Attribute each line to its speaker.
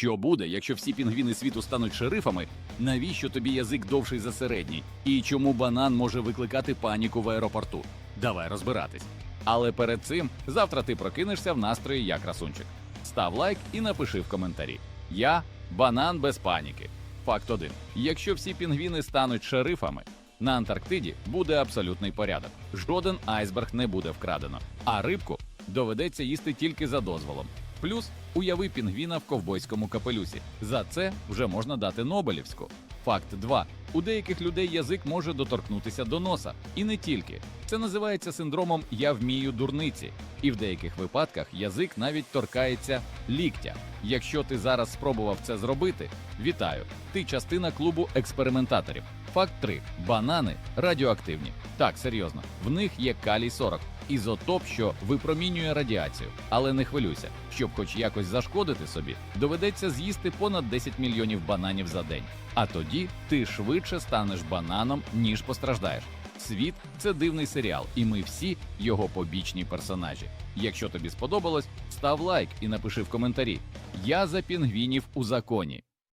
Speaker 1: Що буде, якщо всі пінгвіни світу стануть шерифами? Навіщо тобі язик довший за середній? І чому банан може викликати паніку в аеропорту? Давай розбиратись. Але перед цим завтра ти прокинешся в настрої як красунчик. Став лайк і напиши в коментарі: Я банан без паніки. Факт 1. Якщо всі пінгвіни стануть шерифами, на Антарктиді буде абсолютний порядок. Жоден айсберг не буде вкрадено, а рибку доведеться їсти тільки за дозволом. Плюс уяви пінгвіна в ковбойському капелюсі. За це вже можна дати Нобелівську. Факт 2. У деяких людей язик може доторкнутися до носа. І не тільки. Це називається синдромом Я вмію дурниці. І в деяких випадках язик навіть торкається ліктя. Якщо ти зараз спробував це зробити, вітаю! Ти частина клубу експериментаторів. Факт 3. Банани радіоактивні. Так, серйозно, в них є калій 40 ізотоп, що випромінює радіацію. Але не хвилюйся, щоб хоч якось зашкодити собі, доведеться з'їсти понад 10 мільйонів бананів за день. А тоді ти швидше станеш бананом, ніж постраждаєш. Світ це дивний серіал, і ми всі його побічні персонажі. Якщо тобі сподобалось, став лайк і напиши в коментарі: Я за пінгвінів у законі.